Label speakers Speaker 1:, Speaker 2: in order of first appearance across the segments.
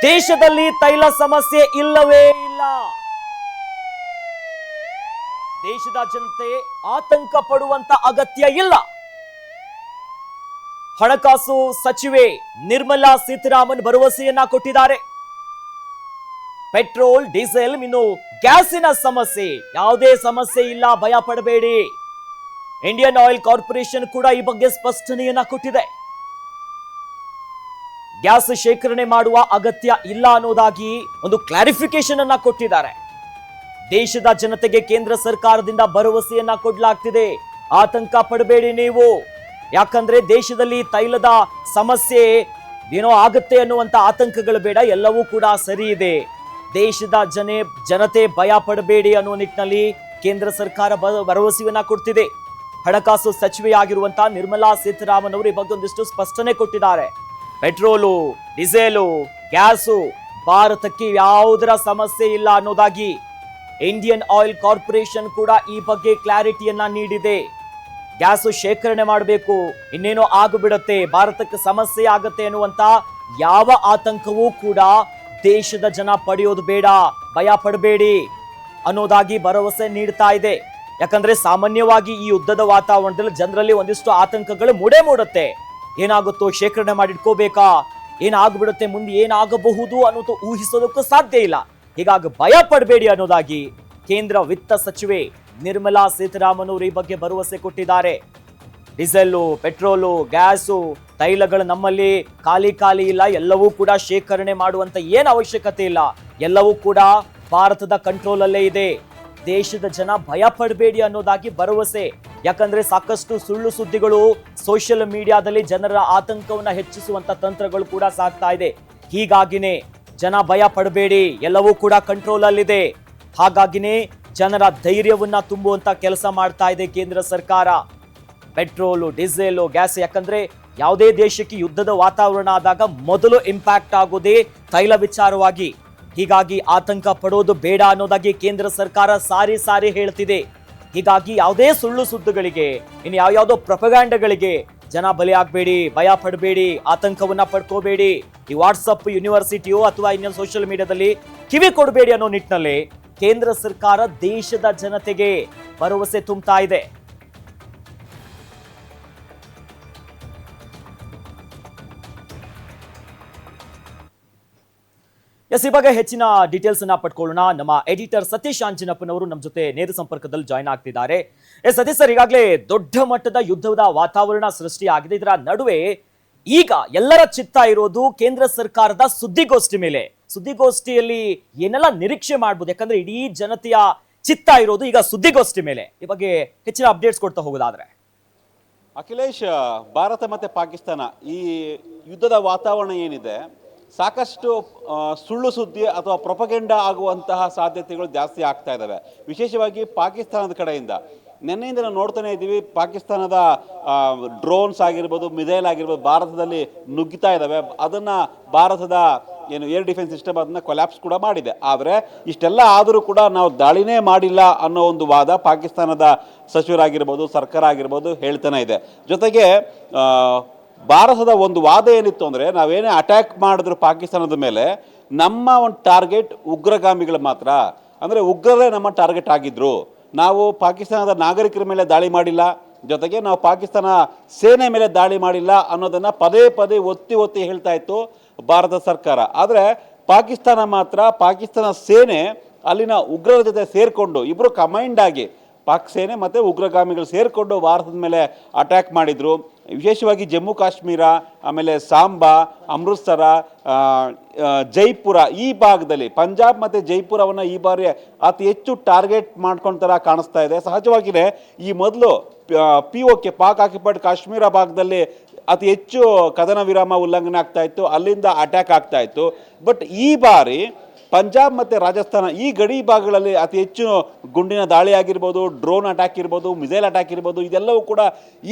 Speaker 1: ದೇಶದಲ್ಲಿ ತೈಲ ಸಮಸ್ಯೆ ಇಲ್ಲವೇ ಇಲ್ಲ. ದೇಶದ ಜನತೆ ಆತಂಕ ಪಡುವಂತ ಅಗತ್ಯ ಇಲ್ಲ. ಹಣಕಾಸು ಸಚಿವೆ ನಿರ್ಮಲಾ ಸೀತಾರಾಮನ್ ಭರವಸೆಯನ್ನ ಕೊಟ್ಟಿದ್ದಾರೆ. ಪೆಟ್ರೋಲ್, ಡೀಸೆಲ್, ಇನ್ನು ಗ್ಯಾಸಿನ ಸಮಸ್ಯೆ, ಯಾವುದೇ ಸಮಸ್ಯೆ ಇಲ್ಲ, ಭಯ ಪಡಬೇಡಿ. ಇಂಡಿಯನ್ ಆಯಿಲ್ ಕಾರ್ಪೊರೇಷನ್ ಕೂಡ ಈ ಬಗ್ಗೆ ಸ್ಪಷ್ಟನೆಯನ್ನ ಕೊಟ್ಟಿದೆ. ಗ್ಯಾಸ್ ಶೇಖರಣೆ ಮಾಡುವ ಅಗತ್ಯ ಇಲ್ಲ ಅನ್ನೋದಾಗಿ ಒಂದು ಕ್ಲಾರಿಫಿಕೇಶನ್ ಅನ್ನ ಕೊಟ್ಟಿದ್ದಾರೆ. ದೇಶದ ಜನತೆಗೆ ಕೇಂದ್ರ ಸರ್ಕಾರದಿಂದ ಭರವಸೆಯನ್ನ ಕೊಡಲಾಗ್ತಿದೆ. ಆತಂಕ ಪಡಬೇಡಿ ನೀವು. ಯಾಕಂದ್ರೆ ದೇಶದಲ್ಲಿ ತೈಲದ ಸಮಸ್ಯೆ ಏನೋ ಆಗುತ್ತೆ ಅನ್ನುವಂತ ಆತಂಕಗಳು ಬೇಡ, ಎಲ್ಲವೂ ಕೂಡ ಸರಿ ಇದೆ. ದೇಶದ ಜನೆ, ಜನತೆ ಭಯ ಪಡಬೇಡಿ ಅನ್ನೋ ನಿಟ್ಟಿನಲ್ಲಿ ಕೇಂದ್ರ ಸರ್ಕಾರ ಭರವಸೆಯನ್ನ ಕೊಡ್ತಿದೆ. ಹಣಕಾಸು ಸಚಿವೆಯಾಗಿರುವಂತಹ ನಿರ್ಮಲಾ ಸೀತಾರಾಮನ್ ಅವರು ಈ ಬಗ್ಗೆ ಒಂದಿಷ್ಟು ಸ್ಪಷ್ಟನೆ ಕೊಟ್ಟಿದ್ದಾರೆ. ಪೆಟ್ರೋಲು, ಡೀಸೆಲು, ಗ್ಯಾಸು, ಭಾರತಕ್ಕೆ ಯಾವುದರ ಸಮಸ್ಯೆ ಇಲ್ಲ ಅನ್ನೋದಾಗಿ ಇಂಡಿಯನ್ ಆಯಿಲ್ ಕಾರ್ಪೊರೇಷನ್ ಕೂಡ ಈ ಬಗ್ಗೆ ಕ್ಲಾರಿಟಿಯನ್ನ ನೀಡಿದೆ. ಗ್ಯಾಸು ಶೇಖರಣೆ ಮಾಡಬೇಕು, ಇನ್ನೇನೋ ಆಗಿಬಿಡುತ್ತೆ, ಭಾರತಕ್ಕೆ ಸಮಸ್ಯೆ ಆಗುತ್ತೆ ಅನ್ನುವಂತ ಯಾವ ಆತಂಕವೂ ಕೂಡ ದೇಶದ ಜನ ಪಡೆಯೋದು ಬೇಡ, ಭಯ ಪಡಬೇಡಿ ಅನ್ನೋದಾಗಿ ಭರವಸೆ ನೀಡ್ತಾ ಇದೆ. ಯಾಕಂದ್ರೆ ಸಾಮಾನ್ಯವಾಗಿ ಈ ಯುದ್ಧದ ವಾತಾವರಣದಲ್ಲಿ ಜನರಲ್ಲಿ ಒಂದಿಷ್ಟು ಆತಂಕಗಳು ಮೂಡೇ ಮೂಡುತ್ತೆ. ಏನಾಗುತ್ತೋ ಶೇಖರಣೆ ಮಾಡಿಟ್ಕೋಬೇಕಾ ಏನಾಗ್ಬಿಡುತ್ತೆ ಮುಂದೆ ಏನಾಗಬಹುದು ಅನ್ನೋದು ಊಹಿಸೋದಕ್ಕೂ ಸಾಧ್ಯ ಇಲ್ಲ. ಹೀಗಾಗಿ ಭಯ ಪಡಬೇಡಿ ಅನ್ನೋದಾಗಿ ಕೇಂದ್ರ ವಿತ್ತ ಸಚಿವೆ ನಿರ್ಮಲಾ ಸೀತಾರಾಮನ್ ಅವರು ಈ ಬಗ್ಗೆ ಭರವಸೆ ಕೊಟ್ಟಿದ್ದಾರೆ. ಡೀಸೆಲ್ಲು, ಪೆಟ್ರೋಲು, ಗ್ಯಾಸು, ತೈಲಗಳು ನಮ್ಮಲ್ಲಿ ಖಾಲಿ ಖಾಲಿ ಇಲ್ಲ. ಎಲ್ಲವೂ ಕೂಡ ಶೇಖರಣೆ ಮಾಡುವಂತ ಏನು ಅವಶ್ಯಕತೆ ಇಲ್ಲ. ಎಲ್ಲವೂ ಕೂಡ ಭಾರತದ ಕಂಟ್ರೋಲ್ ಅಲ್ಲೇ ಇದೆ. ದೇಶದ ಜನ ಭಯ ಪಡಬೇಡಿ ಅನ್ನೋದಾಗಿ ಭರವಸೆ. ಯಾಕಂದ್ರೆ ಸಾಕಷ್ಟು ಸುಳ್ಳು ಸುದ್ದಿಗಳು ಸೋಷಿಯಲ್ ಮೀಡಿಯಾದಲ್ಲಿ ಜನರ ಆತಂಕವನ್ನ ಹೆಚ್ಚಿಸುವಂತ ತಂತ್ರಗಳು ಕೂಡ ಸಾಗ್ತಾ ಇದೆ. ಹೀಗಾಗಿನೇ ಜನ ಭಯ ಪಡಬೇಡಿ, ಎಲ್ಲವೂ ಕೂಡ ಕಂಟ್ರೋಲ್ ಅಲ್ಲಿದೆ. ಹಾಗಾಗಿನೇ ಜನರ ಧೈರ್ಯವನ್ನ ತುಂಬುವಂತ ಕೆಲಸ ಮಾಡ್ತಾ ಇದೆ ಕೇಂದ್ರ ಸರ್ಕಾರ. ಪೆಟ್ರೋಲು, ಡೀಸೆಲು, ಗ್ಯಾಸ್, ಯಾಕಂದ್ರೆ ಯಾವುದೇ ದೇಶಕ್ಕೆ ಯುದ್ಧದ ವಾತಾವರಣ ಆದಾಗ ಮೊದಲು ಇಂಪ್ಯಾಕ್ಟ್ ಆಗೋದೇ ತೈಲ ವಿಚಾರವಾಗಿ. ಹೀಗಾಗಿ ಆತಂಕ ಪಡೋದು ಬೇಡ ಅನ್ನೋದಾಗಿ ಕೇಂದ್ರ ಸರ್ಕಾರ ಸಾರಿ ಸಾರಿ ಹೇಳ್ತಿದೆ. ಹೀಗಾಗಿ ಯಾವುದೇ ಸುಳ್ಳು ಸುದ್ದಿಗಳಿಗೆ, ಇನ್ನು ಯಾವ್ಯಾವುದೋ ಪ್ರಪಗಾಂಡಗಳಿಗೆ ಜನ ಬಲಿ ಆಗಬೇಡಿ ಭಯ ಪಡಬೇಡಿ, ಆತಂಕವನ್ನ ಪಡ್ಕೋಬೇಡಿ, ಈ ವಾಟ್ಸಪ್ ಯೂನಿವರ್ಸಿಟಿಯೋ ಅಥವಾ ಇನ್ನೊಂದು ಸೋಷಿಯಲ್ ಮೀಡಿಯಾದಲ್ಲಿ ಕಿವಿ ಕೊಡಬೇಡಿ ಅನ್ನೋ ನಿಟ್ಟಿನಲ್ಲಿ ಕೇಂದ್ರ ಸರ್ಕಾರ ದೇಶದ ಜನತೆಗೆ ಭರವಸೆ ತುಂಬ್ತಾ ಇದೆ. ಎಸ್ ಈ ಬಗ್ಗೆ ಹೆಚ್ಚಿನ ಡೀಟೇಲ್ಸ್ ಅನ್ನ ಪಡ್ಕೊಳ್ಳೋಣ. ನಮ್ಮ ಎಡಿಟರ್ ಸತೀಶ್ ಆಂಜನಪ್ಪನವರು ನಮ್ಮ ಜೊತೆ ನೇರ ಸಂಪರ್ಕದಲ್ಲಿ ಜಾಯ್ನ್ ಆಗ್ತಿದ್ದಾರೆ. ಎಸ್ ಸತೀಶ್ ಸರ್ ಈಗಾಗಲೇ ದೊಡ್ಡ ಮಟ್ಟದ ಯುದ್ಧದ ವಾತಾವರಣ ಸೃಷ್ಟಿಯಾಗಿದೆ ಇದರ ನಡುವೆ ಈಗ ಎಲ್ಲರ ಚಿತ್ತ ಇರೋದು ಕೇಂದ್ರ ಸರ್ಕಾರದ ಸುದ್ದಿಗೋಷ್ಠಿ ಮೇಲೆ. ಸುದ್ದಿಗೋಷ್ಠಿಯಲ್ಲಿ ಏನೆಲ್ಲ ನಿರೀಕ್ಷೆ ಮಾಡ್ಬೋದು? ಯಾಕಂದ್ರೆ ಇಡೀ ಜನತೆಯ ಚಿತ್ತ ಇರೋದು ಈಗ ಸುದ್ದಿಗೋಷ್ಠಿ ಮೇಲೆ. ಈ ಬಗ್ಗೆ ಹೆಚ್ಚಿನ ಅಪ್ಡೇಟ್ಸ್ ಕೊಡ್ತಾ ಹೋಗೋದಾದ್ರೆ.
Speaker 2: ಅಖಿಲೇಶ್, ಭಾರತ ಮತ್ತೆ ಪಾಕಿಸ್ತಾನ ಈ ಯುದ್ಧದ ವಾತಾವರಣ ಏನಿದೆ? ಸಾಕಷ್ಟು ಸುಳ್ಳು ಸುದ್ದಿ ಅಥವಾ ಪ್ರೊಪಗೆಂಡ ಆಗುವಂತಹ ಸಾಧ್ಯತೆಗಳು ಜಾಸ್ತಿ ಆಗ್ತಾ ಇದ್ದಾವೆ ವಿಶೇಷವಾಗಿ ಪಾಕಿಸ್ತಾನದ ಕಡೆಯಿಂದ. ನಿನ್ನೆಯಿಂದ ನಾವು ನೋಡ್ತಾನೆ ಇದ್ದೀವಿ, ಪಾಕಿಸ್ತಾನದ ಡ್ರೋನ್ಸ್ ಆಗಿರ್ಬೋದು ಮಿಸೈಲ್ ಆಗಿರ್ಬೋದು, ಭಾರತದಲ್ಲಿ ನುಗ್ಗಿತಾ ಇದ್ದಾವೆ ಅದನ್ನು ಭಾರತದ, ಏನು ಏರ್ ಡಿಫೆನ್ಸ್ ಸಿಸ್ಟಮ್ ಅದನ್ನ ಕೊಲ್ಯಾಪ್ಸ್ ಕೂಡ ಮಾಡಿದೆ. ಆದರೆ, ಇಷ್ಟೆಲ್ಲ ಆದರೂ ಕೂಡ ನಾವು ದಾಳಿನೇ ಮಾಡಿಲ್ಲ ಅನ್ನೋ ಒಂದು ವಾದ ಪಾಕಿಸ್ತಾನದ ಸಚಿವರಾಗಿರ್ಬೋದು, ಸರ್ಕಾರ ಆಗಿರ್ಬೋದು ಹೇಳ್ತಾನೆ ಇದೆ. ಜೊತೆಗೆ ಭಾರತದ ಒಂದು ವಾದ ಏನಿತ್ತು ಅಂದರೆ ನಾವೇನೇ ಅಟ್ಯಾಕ್ ಮಾಡಿದ್ರು ಪಾಕಿಸ್ತಾನದ ಮೇಲೆ, ನಮ್ಮ ಒಂದು ಟಾರ್ಗೆಟ್ ಉಗ್ರಗಾಮಿಗಳು ಮಾತ್ರ. ಅಂದರೆ ಉಗ್ರರೇ ನಮ್ಮ ಟಾರ್ಗೆಟ್ ಆಗಿದ್ರು. ನಾವು ಪಾಕಿಸ್ತಾನದ ನಾಗರಿಕರ ಮೇಲೆ ದಾಳಿ ಮಾಡಿಲ್ಲ, ಜೊತೆಗೆ ನಾವು ಪಾಕಿಸ್ತಾನ ಸೇನೆ ಮೇಲೆ ದಾಳಿ ಮಾಡಿಲ್ಲ ಅನ್ನೋದನ್ನು ಪದೇ ಪದೇ ಒತ್ತಿ ಒತ್ತಿ ಹೇಳ್ತಾ ಇತ್ತು ಭಾರತ ಸರ್ಕಾರ. ಆದರೆ ಪಾಕಿಸ್ತಾನ ಮಾತ್ರ, ಪಾಕಿಸ್ತಾನ ಸೇನೆ ಅಲ್ಲಿನ ಉಗ್ರರ ಜೊತೆ ಸೇರಿಕೊಂಡು ಇಬ್ಬರು ಕಮೈಂಡ್ ಆಗಿ ಪಾಕ್ ಸೇನೆ ಮತ್ತು ಉಗ್ರಗಾಮಿಗಳು ಸೇರಿಕೊಂಡು ಭಾರತದ ಮೇಲೆ ಅಟ್ಯಾಕ್ ಮಾಡಿದರು. ವಿಶೇಷವಾಗಿ ಜಮ್ಮು ಕಾಶ್ಮೀರ, ಆಮೇಲೆ ಸಾಂಬಾ, ಅಮೃತ್ಸರ ಜೈಪುರ ಈ ಭಾಗದಲ್ಲಿ, ಪಂಜಾಬ್ ಮತ್ತು ಜೈಪುರವನ್ನು ಈ ಬಾರಿ ಅತಿ ಹೆಚ್ಚು ಟಾರ್ಗೆಟ್ ಮಾಡ್ಕೊಂತರ ಕಾಣಿಸ್ತಾ ಇದೆ. ಸಹಜವಾಗಿಯೇ ಈ ಮೊದಲು P K Pak occupied Kashmir ಭಾಗದಲ್ಲಿ ಅತಿ ಹೆಚ್ಚು ಕದನ ವಿರಾಮ ಉಲ್ಲಂಘನೆ ಆಗ್ತಾ ಇತ್ತು. ಅಲ್ಲಿಂದ ಅಟ್ಯಾಕ್ ಆಗ್ತಾ ಇತ್ತು. ಬಟ್ ಈ ಬಾರಿ ಪಂಜಾಬ್ ಮತ್ತು ರಾಜಸ್ಥಾನ ಈ ಗಡಿ ಭಾಗಗಳಲ್ಲಿ ಅತಿ ಹೆಚ್ಚು ಗುಂಡಿನ ದಾಳಿ ಆಗಿರ್ಬೋದು, ಡ್ರೋನ್ ಅಟ್ಯಾಕ್ ಇರ್ಬೋದು, ಮಿಸೈಲ್ ಅಟ್ಯಾಕ್ ಇರ್ಬೋದು, ಇದೆಲ್ಲವೂ ಕೂಡ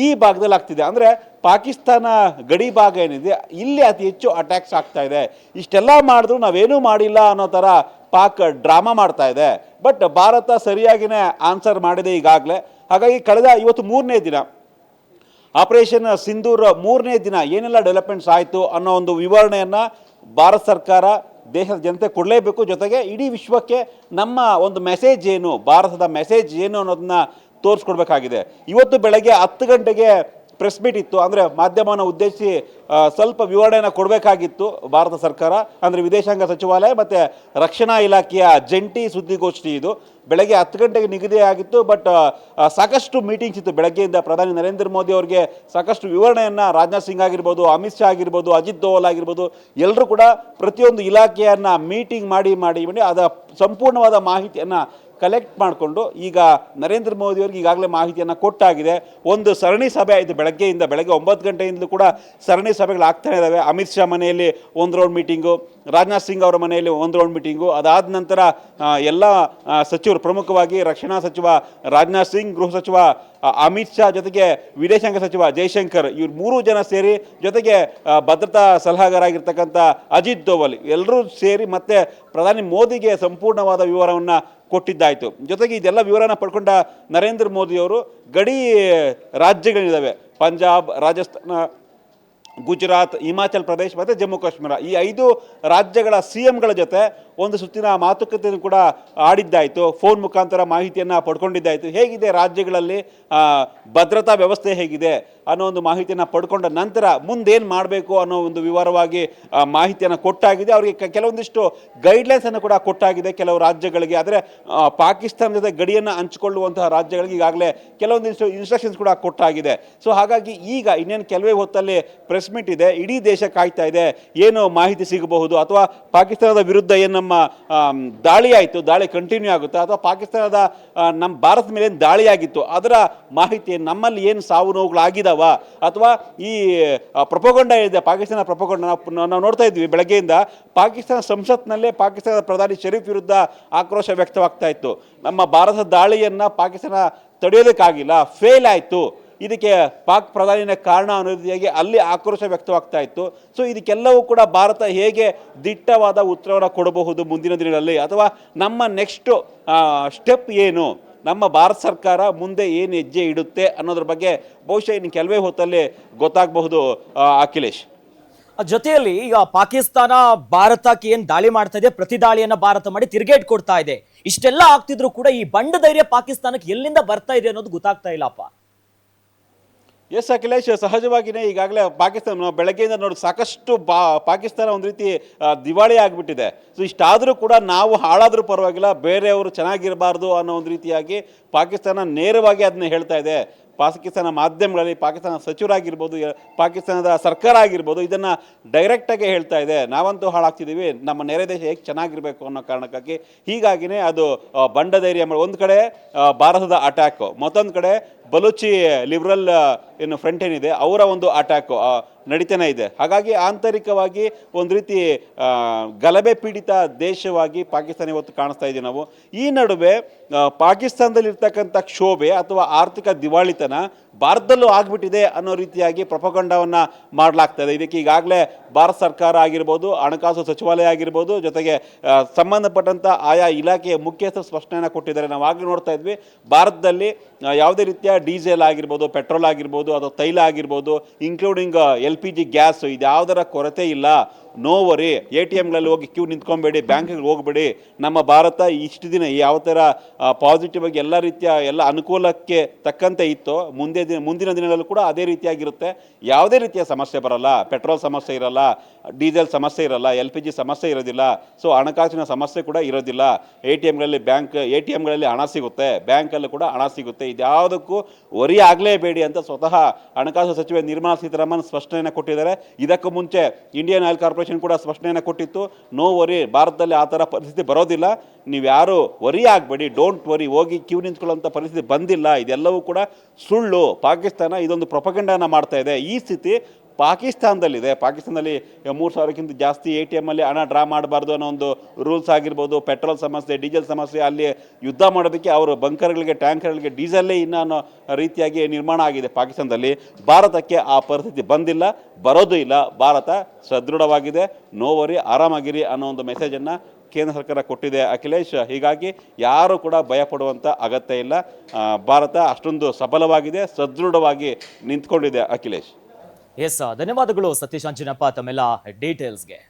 Speaker 2: ಈ ಭಾಗದಲ್ಲಿ ಆಗ್ತಿದೆ. ಅಂದರೆ ಪಾಕಿಸ್ತಾನ ಗಡಿ ಭಾಗ ಏನಿದೆ, ಇಲ್ಲಿ ಅತಿ ಹೆಚ್ಚು ಅಟ್ಯಾಕ್ಸ್ ಆಗ್ತಾ ಇದೆ. ಇಷ್ಟೆಲ್ಲ ಮಾಡಿದ್ರು, ನಾವೇನೂ ಮಾಡಿಲ್ಲ ಅನ್ನೋ ಥರ ಪಾಕ್ ಡ್ರಾಮಾ ಮಾಡ್ತಾ ಇದೆ. ಬಟ್ ಭಾರತ ಸರಿಯಾಗಿನೇ ಆನ್ಸರ್ ಮಾಡಿದೆ ಈಗಾಗಲೇ. ಹಾಗಾಗಿ ಕಳೆದ ಇವತ್ತು ಮೂರನೇ ದಿನ ಆಪರೇಷನ್ ಸಿಂಧೂರ್ ಮೂರನೇ ದಿನ ಏನೆಲ್ಲ ಡೆವಲಪ್ಮೆಂಟ್ಸ್ ಆಯಿತು ಅನ್ನೋ ಒಂದು ವಿವರಣೆಯನ್ನು ಭಾರತ ಸರ್ಕಾರ ದೇಶದ ಜನತೆ ಕೊಡಲೇಬೇಕು ಜೊತೆಗೆ ಇಡೀ ವಿಶ್ವಕ್ಕೆ ನಮ್ಮ ಒಂದು ಮೆಸೇಜ್ ಏನು, ಭಾರತದ ಮೆಸೇಜ್ ಏನು ಅನ್ನೋದನ್ನ ತೋರಿಸ್ಕೊಡ್ಬೇಕಾಗಿದೆ. ಇವತ್ತು ಬೆಳಗ್ಗೆ ಹತ್ತು ಗಂಟೆಗೆ ಪ್ರೆಸ್ ಮೀಟ್ ಇತ್ತು. ಅಂದರೆ ಮಾಧ್ಯಮವನ್ನು ಉದ್ದೇಶಿಸಿ ಸ್ವಲ್ಪ ವಿವರಣೆಯನ್ನು ಕೊಡಬೇಕಾಗಿತ್ತು ಭಾರತ ಸರ್ಕಾರ. ಅಂದರೆ ವಿದೇಶಾಂಗ ಸಚಿವಾಲಯ ಮತ್ತು ರಕ್ಷಣಾ ಇಲಾಖೆಯ ಜಂಟಿ ಸುದ್ದಿಗೋಷ್ಠಿ ಇದು. ಬೆಳಗ್ಗೆ ಹತ್ತು ಗಂಟೆಗೆ ನಿಗದಿಯಾಗಿತ್ತು ಬಟ್ ಸಾಕಷ್ಟು ಮೀಟಿಂಗ್ಸ್ ಇತ್ತು. ಬೆಳಗ್ಗೆಯಿಂದ ಪ್ರಧಾನಿ ನರೇಂದ್ರ ಮೋದಿ ಅವರಿಗೆ ಸಾಕಷ್ಟು ವಿವರಣೆಯನ್ನು, ರಾಜನಾಥ್ ಸಿಂಗ್ ಆಗಿರ್ಬೋದು, ಅಮಿತ್ ಶಾ ಆಗಿರ್ಬೋದು, ಅಜಿತ್ ದೋವಲ್ ಆಗಿರ್ಬೋದು, ಎಲ್ಲರೂ ಕೂಡ ಪ್ರತಿಯೊಂದು ಇಲಾಖೆಯನ್ನು ಮೀಟಿಂಗ್ ಮಾಡಿ ಮಾಡಿ ಮಾಡಿ ಅದರ ಸಂಪೂರ್ಣವಾದ ಮಾಹಿತಿಯನ್ನು ಕಲೆಕ್ಟ್ ಮಾಡಿಕೊಂಡು ಈಗ ನರೇಂದ್ರ ಮೋದಿ ಅವರಿಗೆ ಈಗಾಗಲೇ ಮಾಹಿತಿಯನ್ನು ಕೊಟ್ಟಾಗಿದೆ. ಒಂದು ಸರಣಿ ಸಭೆ ಆಯಿತು ಬೆಳಗ್ಗೆಯಿಂದ, ಬೆಳಗ್ಗೆ ಒಂಬತ್ತು ಗಂಟೆಯಿಂದಲೂ ಕೂಡ ಸರಣಿ ಸಭೆಗಳು ಆಗ್ತಾನೆ ಇದ್ದಾವೆ ಅಮಿತ್ ಶಾ ಮನೆಯಲ್ಲಿ ಒಂದು ರೌಂಡ್ ಮೀಟಿಂಗು ರಾಜನಾಥ್ ಸಿಂಗ್ ಅವರ ಮನೆಯಲ್ಲಿ ಒಂದು ರೌಂಡ್ ಮೀಟಿಂಗು ಅದಾದ ನಂತರ ಎಲ್ಲ ಸಚಿವರು ಪ್ರಮುಖವಾಗಿ ರಕ್ಷಣಾ ಸಚಿವ ರಾಜನಾಥ್ ಸಿಂಗ್, ಗೃಹ ಸಚಿವ ಅಮಿತ್ ಶಾ ಜೊತೆಗೆ ವಿದೇಶಾಂಗ ಸಚಿವ ಜೈಶಂಕರ್ ಇವ್ರು ಮೂರು ಜನ ಸೇರಿ ಜೊತೆಗೆ ಭದ್ರತಾ ಸಲಹಾಗಾರಾಗಿರ್ತಕ್ಕಂಥ ಅಜಿತ್ ದೋವಲ್ ಎಲ್ಲರೂ ಸೇರಿ ಮತ್ತೆ ಪ್ರಧಾನಿ ಮೋದಿಗೆ ಸಂಪೂರ್ಣವಾದ ವಿವರವನ್ನು ಕೊಟ್ಟಿದ್ದಾಯಿತು. ಜೊತೆಗೆ ಇದೆಲ್ಲ ವಿವರನ ಪಡ್ಕೊಂಡ ನರೇಂದ್ರ ಮೋದಿಯವರು ಗಡಿ ರಾಜ್ಯಗಳಿದ್ದಾವೆ. ಪಂಜಾಬ್, ರಾಜಸ್ಥಾನ, ಗುಜರಾತ್, ಹಿಮಾಚಲ್ ಪ್ರದೇಶ ಮತ್ತು ಜಮ್ಮು ಕಾಶ್ಮೀರ. ಈ ಐದು ರಾಜ್ಯಗಳ ಸಿ ಎಂಗಳ ಜೊತೆ ಒಂದು ಸುತ್ತಿನ ಮಾತುಕತೆಯನ್ನು ಕೂಡ ಆಡಿದ್ದಾಯಿತು. ಫೋನ್ ಮುಖಾಂತರ ಮಾಹಿತಿಯನ್ನು ಪಡ್ಕೊಂಡಿದ್ದಾಯಿತು. ಹೇಗಿದೆ ರಾಜ್ಯಗಳಲ್ಲಿ ಭದ್ರತಾ ವ್ಯವಸ್ಥೆ ಹೇಗಿದೆ? ಅನ್ನೋ ಒಂದು ಮಾಹಿತಿಯನ್ನು ಪಡ್ಕೊಂಡ ನಂತರ ಮುಂದೇನು ಮಾಡಬೇಕು ಅನ್ನೋ ಒಂದು ವಿವರವಾಗಿ ಮಾಹಿತಿಯನ್ನು ಕೊಟ್ಟಾಗಿದೆ. ಅವರಿಗೆ ಕೆಲವೊಂದಿಷ್ಟು ಗೈಡ್ಲೈನ್ಸನ್ನು ಕೂಡ ಕೊಟ್ಟಾಗಿದೆ ಕೆಲವು ರಾಜ್ಯಗಳಿಗೆ. ಆದರೆ ಪಾಕಿಸ್ತಾನ ಜೊತೆ ಗಡಿಯನ್ನು ಹಂಚಿಕೊಳ್ಳುವಂತಹ ರಾಜ್ಯಗಳಿಗೆ ಈಗಾಗಲೇ ಕೆಲವೊಂದಿಷ್ಟು ಇನ್ಸ್ಟ್ರಕ್ಷನ್ಸ್ ಕೂಡ ಕೊಟ್ಟಾಗಿದೆ. ಸೊ ಹಾಗಾಗಿ ಈಗ ಇನ್ನೇನು ಕೆಲವೇ ಹೊತ್ತಲ್ಲಿ ಪ್ರೆಸ್ ಮೀಟ್ ಇದೆ, ಇಡೀ ದೇಶ ಕಾಯ್ತಾ ಇದೆ, ಏನು ಮಾಹಿತಿ ಸಿಗಬಹುದು ಅಥವಾ ಪಾಕಿಸ್ತಾನದ ವಿರುದ್ಧ ಏನು ನಮ್ಮ ದಾಳಿ ಆಯಿತು, ದಾಳಿ ಕಂಟಿನ್ಯೂ ಆಗುತ್ತೆ, ಅಥವಾ ಪಾಕಿಸ್ತಾನದ ನಮ್ಮ ಭಾರತದ ಮೇಲೆ ಏನು ದಾಳಿಯಾಗಿತ್ತು, ಅದರ ಮಾಹಿತಿ ನಮ್ಮಲ್ಲಿ ಏನು ಸಾವು ನೋವುಗಳಾಗಿದಾವ ಅಥವಾ ಈ ಪ್ರಪೋಗಂಡ ಇದೆ ಪಾಕಿಸ್ತಾನ ಪ್ರಪೋಗಂಡ ನಾವು ನಾವು ನೋಡ್ತಾ ಇದ್ವಿ ಬೆಳಗ್ಗೆಯಿಂದ, ಪಾಕಿಸ್ತಾನ ಸಂಸತ್ನಲ್ಲೇ ಪಾಕಿಸ್ತಾನದ ಪ್ರಧಾನಿ ಶರೀಫ್ ವಿರುದ್ಧ ಆಕ್ರೋಶ ವ್ಯಕ್ತವಾಗ್ತಾ ಇತ್ತು. ನಮ್ಮ ಭಾರತದ ದಾಳಿಯನ್ನು ಪಾಕಿಸ್ತಾನ ತಡೆಯೋದಕ್ಕಾಗಿಲ್ಲ ಫೇಲ್ ಆಯಿತು. ಇದಕ್ಕೆ ಪಾಕ್ ಪ್ರಧಾನಿನ ಕಾರಣ ಅನ್ನೋ ರೀತಿಯಾಗಿ ಅಲ್ಲಿ ಆಕ್ರೋಶ ವ್ಯಕ್ತವಾಗ್ತಾ ಇತ್ತು. ಸೊ ಇದಕ್ಕೆಲ್ಲವೂ ಕೂಡ ಭಾರತ ಹೇಗೆ ದಿಟ್ಟವಾದ ಉತ್ತರವನ್ನು ಕೊಡಬಹುದು ಮುಂದಿನ ದಿನಗಳಲ್ಲಿ, ಅಥವಾ ನಮ್ಮ ನೆಕ್ಸ್ಟು ಸ್ಟೆಪ್ ಏನು? ನಮ್ಮ ಭಾರತ ಸರ್ಕಾರ ಮುಂದೆ ಏನು ಹೆಜ್ಜೆ ಇಡುತ್ತೆ ಅನ್ನೋದ್ರ ಬಗ್ಗೆ ಬಹುಶಃ ಇನ್ನು ಕೆಲವೇ ಹೊತ್ತಲ್ಲಿ ಗೊತ್ತಾಗಬಹುದು ಅಖಿಲೇಶ್.
Speaker 1: ಜೊತೆಯಲ್ಲಿ ಈಗ ಪಾಕಿಸ್ತಾನ ಭಾರತಕ್ಕೆ ಏನ್ ದಾಳಿ ಮಾಡ್ತಾ ಇದೆ, ಪ್ರತಿ ದಾಳಿಯನ್ನ ಭಾರತ ಮಾಡಿ ತಿರುಗೇಟ್ ಕೊಡ್ತಾ ಇದೆ. ಇಷ್ಟೆಲ್ಲ ಆಗ್ತಿದ್ರು ಕೂಡ ಈ ಬಂಡ ಧೈರ್ಯ ಪಾಕಿಸ್ತಾನಕ್ಕೆ ಎಲ್ಲಿಂದ ಬರ್ತಾ ಇದೆ ಅನ್ನೋದು ಗೊತ್ತಾಗ್ತಾ ಇಲ್ಲಪ್ಪ.
Speaker 2: ಎಸ್, ಅಖಿಲೇಶ್ ಸಹಜವಾಗಿಯೇ ಈಗಾಗಲೇ ಪಾಕಿಸ್ತಾನ ಬೆಳಗ್ಗೆಯಿಂದ ನೋಡಿ ಸಾಕಷ್ಟು ಬಾ, ಪಾಕಿಸ್ತಾನ ಒಂದು ರೀತಿ ದಿವಾಳಿ ಆಗಿಬಿಟ್ಟಿದೆ. ಸೊ ಇಷ್ಟಾದರೂ ಕೂಡ ನಾವು ಹಾಳಾದರೂ ಪರವಾಗಿಲ್ಲ, ಬೇರೆಯವರು ಚೆನ್ನಾಗಿರಬಾರ್ದು ಅನ್ನೋ ಒಂದು ರೀತಿಯಾಗಿ ಪಾಕಿಸ್ತಾನ ನೇರವಾಗಿ ಅದನ್ನ ಹೇಳ್ತಾ ಇದೆ. ಪಾಕಿಸ್ತಾನ ಮಾಧ್ಯಮಗಳಲ್ಲಿ ಪಾಕಿಸ್ತಾನ ಸಚಿವರಾಗಿರ್ಬೋದು ಪಾಕಿಸ್ತಾನದ ಸರ್ಕಾರ ಆಗಿರ್ಬೋದು, ಇದನ್ನು ಡೈರೆಕ್ಟಾಗಿ ಹೇಳ್ತಾ ಇದೆ. ನಾವಂತೂ ಹಾಳಾಗ್ತಿದ್ದೀವಿ ನಮ್ಮ ನೆರೆ ದೇಶ ಹೇಗೆ ಚೆನ್ನಾಗಿರಬೇಕು ಅನ್ನೋ ಕಾರಣಕ್ಕಾಗಿ ಹೀಗಾಗಿನೇ ಅದು ಬಂಡ ಧೈರ್ಯ ಒಂದು ಕಡೆ ಭಾರತದ ಅಟ್ಯಾಕು ಮತ್ತೊಂದು ಕಡೆ ಬಲೂಚಿ ಲಿಬ್ರಲ್ ಏನು ಫ್ರಂಟ್ ಏನಿದೆ, ಅವರ ಒಂದು ಅಟ್ಯಾಕು ನಡೀತಾನೆ ಇದೆ. ಹಾಗಾಗಿ ಆಂತರಿಕವಾಗಿ ಒಂದು ರೀತಿ ಗಲಭೆ ಪೀಡಿತ ದೇಶವಾಗಿ ಪಾಕಿಸ್ತಾನ ಇವತ್ತು ಕಾಣಿಸ್ತಾ ಇದ್ದೀವಿ ನಾವು. ಈ ನಡುವೆ ಪಾಕಿಸ್ತಾನದಲ್ಲಿ ಪಾಕಿಸ್ತಾನದಲ್ಲಿರ್ತಕ್ಕಂಥ ಕ್ಷೋಭೆ ಅಥವಾ ಆರ್ಥಿಕ ದಿವಾಳಿತನ ಭಾರತದಲ್ಲೂ ಆಗಿಬಿಟ್ಟಿದೆ ಅನ್ನೋ ರೀತಿಯಾಗಿ ಪ್ರಪಗಂಡವನ್ನು ಮಾಡಲಾಗ್ತದೆ. ಇದಕ್ಕೆ ಈಗಾಗಲೇ ಭಾರತ ಸರ್ಕಾರ ಆಗಿರ್ಬೋದು, ಹಣಕಾಸು ಸಚಿವಾಲಯ ಆಗಿರ್ಬೋದು, ಜೊತೆಗೆ ಸಂಬಂಧಪಟ್ಟಂಥ ಆಯಾ ಇಲಾಖೆಯ ಮುಖ್ಯಸ್ಥರು ಸ್ಪಷ್ಟನೆಯನ್ನು ಕೊಟ್ಟಿದ್ದಾರೆ. ನಾವು ಆಗಲೇ ನೋಡ್ತಾ ಇದ್ವಿ, ಭಾರತದಲ್ಲಿ ಯಾವುದೇ ರೀತಿಯ ಡೀಸೆಲ್ ಆಗಿರ್ಬೋದು, ಪೆಟ್ರೋಲ್ ಆಗಿರ್ಬೋದು, ಅಥವಾ ತೈಲ ಆಗಿರ್ಬೋದು including L P G gas ಇದ್ಯಾವುದರ ಕೊರತೆ ಇಲ್ಲ. ನೋ ವರಿ ಎ ಟಿ ಎಮ್ಗಳಲ್ಲಿ ಹೋಗಿ ಕ್ಯೂ ನಿಂತ್ಕೊಬೇಡಿ, ಬ್ಯಾಂಕಿಗೆ ಹೋಗಬೇಡಿ. ನಮ್ಮ ಭಾರತ ಇಷ್ಟು ದಿನ ಯಾವ ಥರ ಪಾಸಿಟಿವ್ ಆಗಿ ಎಲ್ಲ ರೀತಿಯ ಎಲ್ಲ ಅನುಕೂಲಕ್ಕೆ ತಕ್ಕಂತೆ ಇತ್ತು ಮುಂದೆ ದಿನ, ಮುಂದಿನ ದಿನಗಳಲ್ಲೂ ಕೂಡ ಅದೇ ರೀತಿಯಾಗಿರುತ್ತೆ. ಯಾವುದೇ ರೀತಿಯ ಸಮಸ್ಯೆ ಬರಲ್ಲ. ಪೆಟ್ರೋಲ್ ಸಮಸ್ಯೆ ಇರಲ್ಲ, ಡೀಸೆಲ್ ಸಮಸ್ಯೆ ಇರಲ್ಲ, ಎಲ್ ಪಿ ಜಿ ಸಮಸ್ಯೆ ಇರೋದಿಲ್ಲ. ಸೊ, ಹಣಕಾಸಿನ ಸಮಸ್ಯೆ ಕೂಡ ಇರೋದಿಲ್ಲ. ಎ ಟಿ ಎಮ್ಗಳಲ್ಲಿ ಬ್ಯಾಂಕ್, ಎ ಟಿ ಎಮ್ಗಳಲ್ಲಿ ಹಣ ಸಿಗುತ್ತೆ. ಬ್ಯಾಂಕಲ್ಲೂ ಕೂಡ ಹಣ ಸಿಗುತ್ತೆ. ಇದ್ಯಾವುದಕ್ಕೂ ವರಿ ಆಗಲೇಬೇಡಿ ಅಂತ ಸ್ವತಃ ಹಣಕಾಸು ಸಚಿವೆ ನಿರ್ಮಲಾ ಸೀತಾರಾಮನ್ ಸ್ಪಷ್ಟನೆಯನ್ನು ಕೊಟ್ಟಿದ್ದಾರೆ. ಇದಕ್ಕೂ ಮುಂಚೆ ಇಂಡಿಯನ್ ಆಯಿಲ್ ಕಾರ್ಪೊರೇಷನ್ ಕೂಡ ಸ್ಪಷ್ಟನೆಯನ್ನು ಕೊಟ್ಟಿತ್ತು. ನೋ ವರಿ, ಭಾರತದಲ್ಲಿ ಆ ಥರ ಪರಿಸ್ಥಿತಿ ಬರೋದಿಲ್ಲ. ನೀವು ಯಾರು ವರಿ ಆಗಬೇಡಿ ಡೋಂಟ್ ವರಿ ಹೋಗಿ ಕ್ಯೂ ನಿಂತ್ಕೊಳ್ಳೋಂಥ ಪರಿಸ್ಥಿತಿ ಬಂದಿಲ್ಲ, ಇದೆಲ್ಲವೂ ಕೂಡ ಸುಳ್ಳು. ಪಾಕಿಸ್ತಾನ ಇದೊಂದು ಪ್ರೊಪಗಂಡನ ಮಾಡ್ತಾ ಇದೆ. ಈ ಸ್ಥಿತಿ ಪಾಕಿಸ್ತಾನದಲ್ಲಿದೆ. ಪಾಕಿಸ್ತಾನದಲ್ಲಿ ಮೂರು ಸಾವಿರಕ್ಕಿಂತ ಜಾಸ್ತಿ ಎ ಟಿ ಎಮ್ಮಲ್ಲಿ ಹಣ ಡ್ರಾ ಮಾಡಬಾರ್ದು ಅನ್ನೋ ಒಂದು ರೂಲ್ಸ್ ಆಗಿರ್ಬೋದು ಪೆಟ್ರೋಲ್ ಸಮಸ್ಯೆ ಡೀಸೆಲ್ ಸಮಸ್ಯೆ, ಅಲ್ಲಿ ಯುದ್ಧ ಮಾಡೋದಕ್ಕೆ ಅವರು ಬಂಕರ್ಗಳಿಗೆ ಟ್ಯಾಂಕರ್ಗಳಿಗೆ ಡೀಸೆಲ್ಲೇ ಇನ್ನ ಅನ್ನೋ ರೀತಿಯಾಗಿ ನಿರ್ಮಾಣ ಆಗಿದೆ ಪಾಕಿಸ್ತಾನದಲ್ಲಿ. ಭಾರತಕ್ಕೆ ಆ ಪರಿಸ್ಥಿತಿ ಬಂದಿಲ್ಲ, ಬರೋದು ಇಲ್ಲ. ಭಾರತ ಸದೃಢವಾಗಿದೆ. ನೋವರಿ ಆರಾಮಾಗಿರಿ ಅನ್ನೋ ಒಂದು ಮೆಸೇಜನ್ನು ಕೇಂದ್ರ ಸರ್ಕಾರ ಕೊಟ್ಟಿದೆ ಅಖಿಲೇಶ್, ಹೀಗಾಗಿ ಯಾರು ಕೂಡ ಭಯಪಡುವಂಥ ಅಗತ್ಯ ಇಲ್ಲ. ಭಾರತ ಅಷ್ಟೊಂದು ಸಬಲವಾಗಿದೆ, ಸದೃಢವಾಗಿ ನಿಂತ್ಕೊಂಡಿದೆ ಅಖಿಲೇಶ್.
Speaker 1: ಎಸ್, ಧನ್ಯವಾದಗಳು ಸತೀಶ್ ಅಂಜಿನಪ್ಪ, ತಮ್ಮೆಲ್ಲ ಡೀಟೇಲ್ಸ್ಗೆ